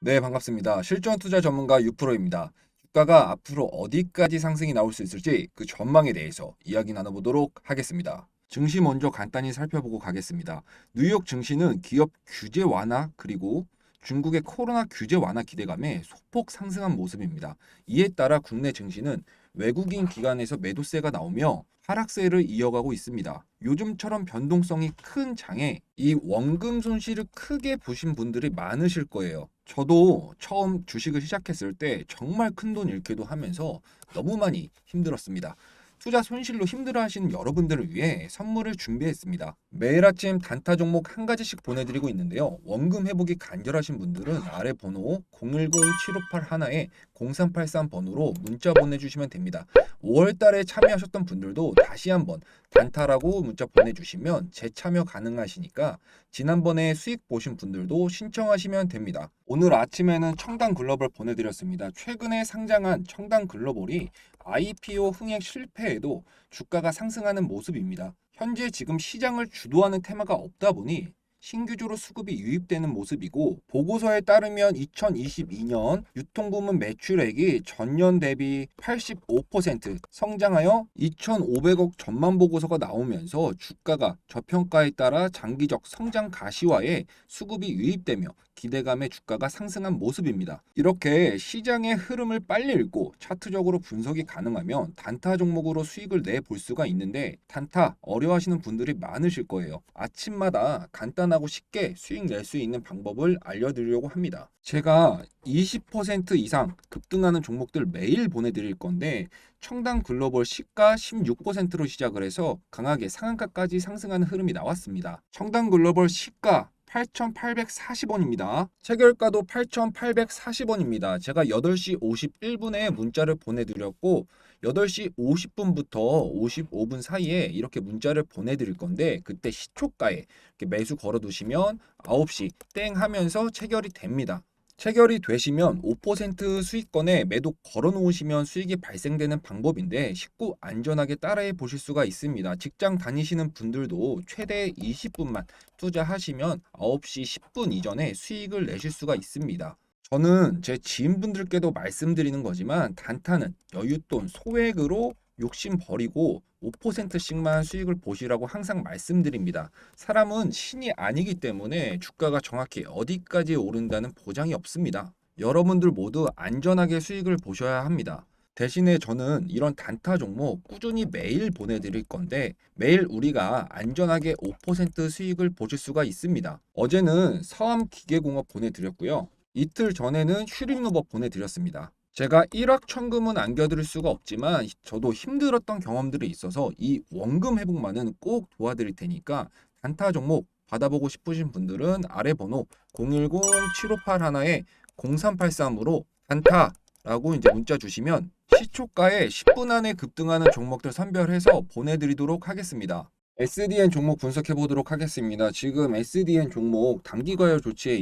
네, 반갑습니다. 실전 투자 전문가 유프로입니다. 주가가 앞으로 어디까지 상승이 나올 수 있을지 그 전망에 대해서 이야기 나눠보도록 하겠습니다. 증시 먼저 간단히 살펴보고 가겠습니다. 뉴욕 증시는 기업 규제 완화 그리고 중국의 코로나 규제 완화 기대감에 소폭 상승한 모습입니다. 이에 따라 국내 증시는 외국인 기관에서 매도세가 나오며 하락세를 이어가고 있습니다. 요즘처럼 변동성이 큰 장에 이 원금 손실을 크게 보신 분들이 많으실 거예요. 저도 처음 주식을 시작했을 때 정말 큰돈 잃기도 하면서 너무 많이 힘들었습니다. 투자 손실로 힘들어하시는 여러분들을 위해 선물을 준비했습니다. 매일 아침 단타 종목 한 가지씩 보내드리고 있는데요. 원금 회복이 간절하신 분들은 아래 번호 010-758-1에 0383 번호로 문자 보내주시면 됩니다. 5월 달에 참여하셨던 분들도 다시 한번 단타라고 문자 보내주시면 재참여 가능하시니까 지난번에 수익 보신 분들도 신청하시면 됩니다. 오늘 아침에는 청당 글로벌 보내드렸습니다. 최근에 상장한 청당 글로벌이 IPO 흥행 실패에도 주가가 상승하는 모습입니다. 현재 지금 시장을 주도하는 테마가 없다 보니 신규주로 수급이 유입되는 모습이고 보고서에 따르면 2022년 유통부문 매출액이 전년 대비 85% 성장하여 2,500억 전망 보고서가 나오면서 주가가 저평가에 따라 장기적 성장 가시화에 수급이 유입되며 기대감에 주가가 상승한 모습입니다. 이렇게 시장의 흐름을 빨리 읽고 차트적으로 분석이 가능하면 단타 종목으로 수익을 내볼 수가 있는데 단타 어려워하시는 분들이 많으실 거예요. 아침마다 간단 하고 쉽게 수익 낼 수 있는 방법을 알려드리려고 합니다. 제가 20% 이상 급등하는 종목들 매일 보내드릴 건데 청당 글로벌 시가 16%로 시작을 해서 강하게 상한가까지 상승하는 흐름이 나왔습니다. 청당 글로벌 시가 8,840원입니다. 체결가도 8,840원입니다. 제가 8시 51분에 문자를 보내드렸고 8시 50분부터 55분 사이에 이렇게 문자를 보내드릴 건데 그때 시초가에 매수 걸어두시면 9시 땡 하면서 체결이 됩니다. 체결이 되시면 5% 수익권에 매도 걸어 놓으시면 수익이 발생되는 방법인데 쉽고 안전하게 따라해 보실 수가 있습니다. 직장 다니시는 분들도 최대 20분만 투자하시면 9시 10분 이전에 수익을 내실 수가 있습니다. 저는 제 지인분들께도 말씀드리는 거지만 단타는 여윳돈 소액으로 욕심 버리고 5%씩만 수익을 보시라고 항상 말씀드립니다. 사람은 신이 아니기 때문에 주가가 정확히 어디까지 오른다는 보장이 없습니다. 여러분들 모두 안전하게 수익을 보셔야 합니다. 대신에 저는 이런 단타 종목 꾸준히 매일 보내드릴 건데 매일 우리가 안전하게 5% 수익을 보실 수가 있습니다. 어제는 서암기계공업 보내드렸고요. 이틀 전에는 슈링로버 보내드렸습니다. 제가 1억 천금은 안겨드릴 수가 없지만 저도 힘들었던 경험들이 있어서 이 원금 회복만은 꼭 도와드릴 테니까 단타 종목 받아보고 싶으신 분들은 아래 번호 010-758-1에 0383으로 단타라고 이제 문자 주시면 시초가에 10분 안에 급등하는 종목들 선별해서 보내드리도록 하겠습니다. SDN 종목 분석해 보도록 하겠습니다. 지금 SDN 종목 단기 과열 조치에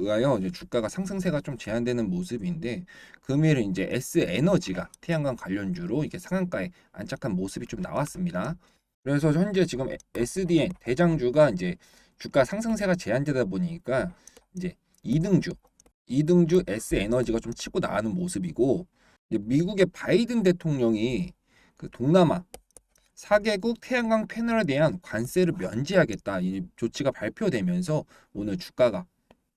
의하여 이제 주가가 상승세가 좀 제한되는 모습인데 금일 이제 S 에너지가 태양광 관련주로 이렇게 상한가에 안착한 모습이 좀 나왔습니다. 그래서 현재 지금 SDN 대장주가 이제 주가 상승세가 제한되다 보니까 이제 2등주 2등주 S 에너지가 좀 치고 나가는 모습이고 미국의 바이든 대통령이 그 동남아 4개국 태양광 패널에 대한 관세를 면제하겠다 이 조치가 발표되면서 오늘 주가가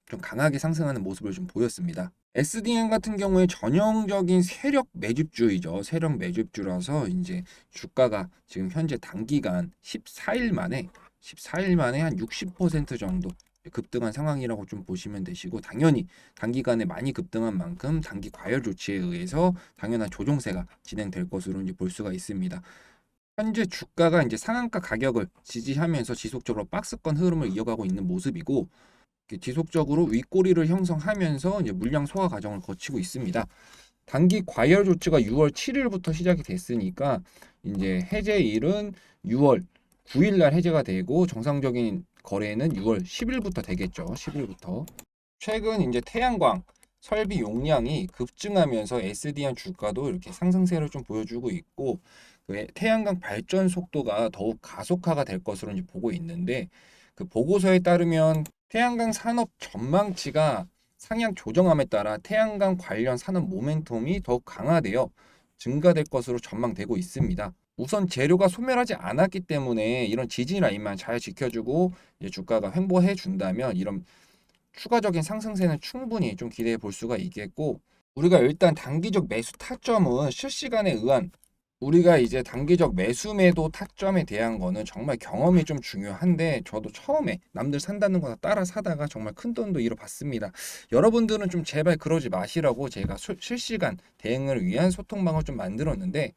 좀 강하게 상승하는 모습을 좀 보였습니다. SDN 같은 경우에 전형적인 세력 매집주이죠. 세력 매집주라서 이제 주가가 지금 현재 단기간 14일 만에 14일 만에 한 60% 정도 급등한 상황이라고 좀 보시면 되시고 당연히 단기간에 많이 급등한 만큼 단기 과열 조치에 의해서 당연한 조정세가 진행될 것으로 이제 볼 수가 있습니다. 현재 주가가 이제 상한가 가격을 지지하면서 지속적으로 박스권 흐름을 이어가고 있는 모습이고 지속적으로 윗꼬리를 형성하면서 물량 소화 과정을 거치고 있습니다. 단기 과열 조치가 6월 7일부터 시작이 됐으니까 이제 해제일은 6월 9일 날 해제가 되고 정상적인 거래는 6월 10일부터 되겠죠. 10일부터. 최근 이제 태양광 설비 용량이 급증하면서 SDN 주가도 이렇게 상승세를 좀 보여주고 있고 그 태양광 발전 속도가 더욱 가속화가 될 것으로 이제 보고 있는데 그 보고서에 따르면 태양광 산업 전망치가 상향 조정함에 따라 태양광 관련 산업 모멘텀이 더욱 강화되어 증가될 것으로 전망되고 있습니다. 우선 재료가 소멸하지 않았기 때문에 이런 지지 라인만 잘 지켜주고 주가가 횡보해 준다면 이런 추가적인 상승세는 충분히 좀 기대해 볼 수가 있겠고 우리가 일단 단기적 매수 타점은 실시간에 의한 우리가 이제 단기적 매수 매도 타점에 대한 거는 정말 경험이 좀 중요한데 저도 처음에 남들 산다는 거 따라 사다가 정말 큰 돈도 잃어봤습니다. 여러분들은 좀 제발 그러지 마시라고 제가 수- 실시간 대응을 위한 소통방을 좀 만들었는데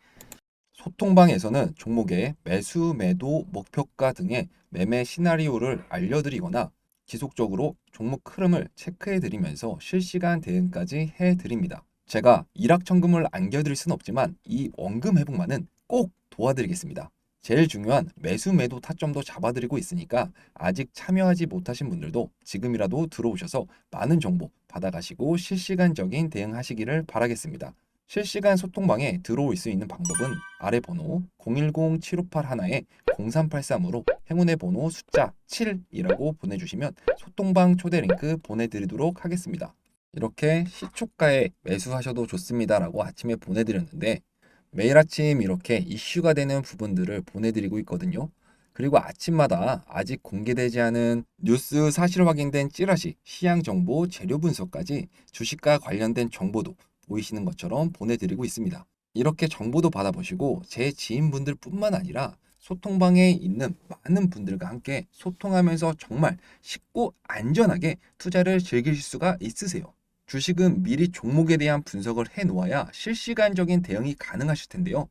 소통방에서는 종목의 매수, 매도, 목표가 등의 매매 시나리오를 알려드리거나 지속적으로 종목 흐름을 체크해드리면서 실시간 대응까지 해드립니다. 제가 일확천금을 안겨드릴 수는 없지만 이 원금 회복만은 꼭 도와드리겠습니다. 제일 중요한 매수 매도 타점도 잡아드리고 있으니까 아직 참여하지 못하신 분들도 지금이라도 들어오셔서 많은 정보 받아가시고 실시간적인 대응하시기를 바라겠습니다. 실시간 소통방에 들어올 수 있는 방법은 아래 번호 010-7581에 0383으로 행운의 번호 숫자 7이라고 보내주시면 소통방 초대 링크 보내드리도록 하겠습니다. 이렇게 시초가에 매수하셔도 좋습니다라고 아침에 보내드렸는데 매일 아침 이렇게 이슈가 되는 부분들을 보내드리고 있거든요. 그리고 아침마다 아직 공개되지 않은 뉴스 사실 확인된 찌라시, 시향 정보, 재료 분석까지 주식과 관련된 정보도 보이시는 것처럼 보내드리고 있습니다. 이렇게 정보도 받아보시고 제 지인분들 뿐만 아니라 소통방에 있는 많은 분들과 함께 소통하면서 정말 쉽고 안전하게 투자를 즐기실 수가 있으세요. 주식은 미리 종목에 대한 분석을 해 놓아야 실시간적인 대응이 가능하실 텐데요.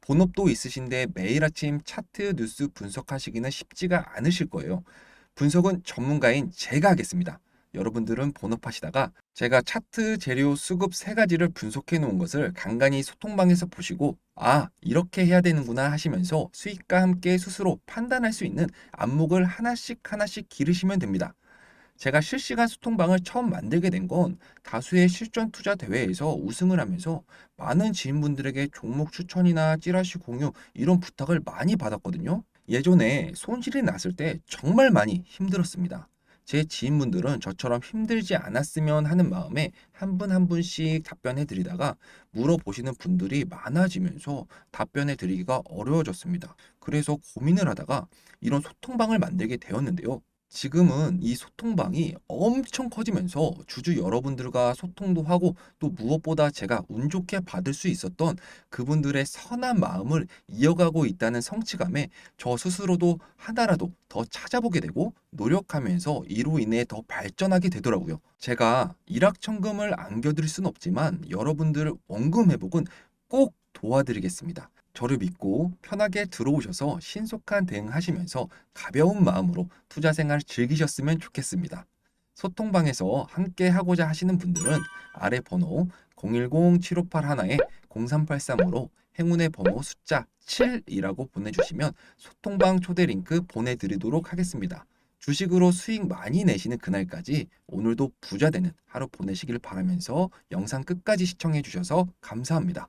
본업도 있으신데 매일 아침 차트 뉴스 분석하시기는 쉽지가 않으실 거예요. 분석은 전문가인 제가 하겠습니다. 여러분들은 본업하시다가 제가 차트, 재료, 수급 세 가지를 분석해 놓은 것을 간간히 소통방에서 보시고 아, 이렇게 해야 되는구나 하시면서 수익과 함께 스스로 판단할 수 있는 안목을 하나씩 하나씩 기르시면 됩니다. 제가 실시간 소통방을 처음 만들게 된 건 다수의 실전 투자 대회에서 우승을 하면서 많은 지인분들에게 종목 추천이나 찌라시 공유 이런 부탁을 많이 받았거든요. 예전에 손실이 났을 때 정말 많이 힘들었습니다. 제 지인분들은 저처럼 힘들지 않았으면 하는 마음에 한 분 한 분씩 답변해 드리다가 물어보시는 분들이 많아지면서 답변해 드리기가 어려워졌습니다. 그래서 고민을 하다가 이런 소통방을 만들게 되었는데요. 지금은 이 소통방이 엄청 커지면서 주주 여러분들과 소통도 하고 또 무엇보다 제가 운 좋게 받을 수 있었던 그분들의 선한 마음을 이어가고 있다는 성취감에 저 스스로도 하나라도 더 찾아보게 되고 노력하면서 이로 인해 더 발전하게 되더라고요. 제가 일확천금을 안겨드릴 수는 없지만 여러분들 원금 회복은 꼭 도와드리겠습니다. 저를 믿고 편하게 들어오셔서 신속한 대응하시면서 가벼운 마음으로 투자 생활 즐기셨으면 좋겠습니다. 소통방에서 함께 하고자 하시는 분들은 아래 번호 010-7581에 0383으로 행운의 번호 숫자 7이라고 보내주시면 소통방 초대 링크 보내드리도록 하겠습니다. 주식으로 수익 많이 내시는 그날까지 오늘도 부자 되는 하루 보내시길 바라면서 영상 끝까지 시청해 주셔서 감사합니다.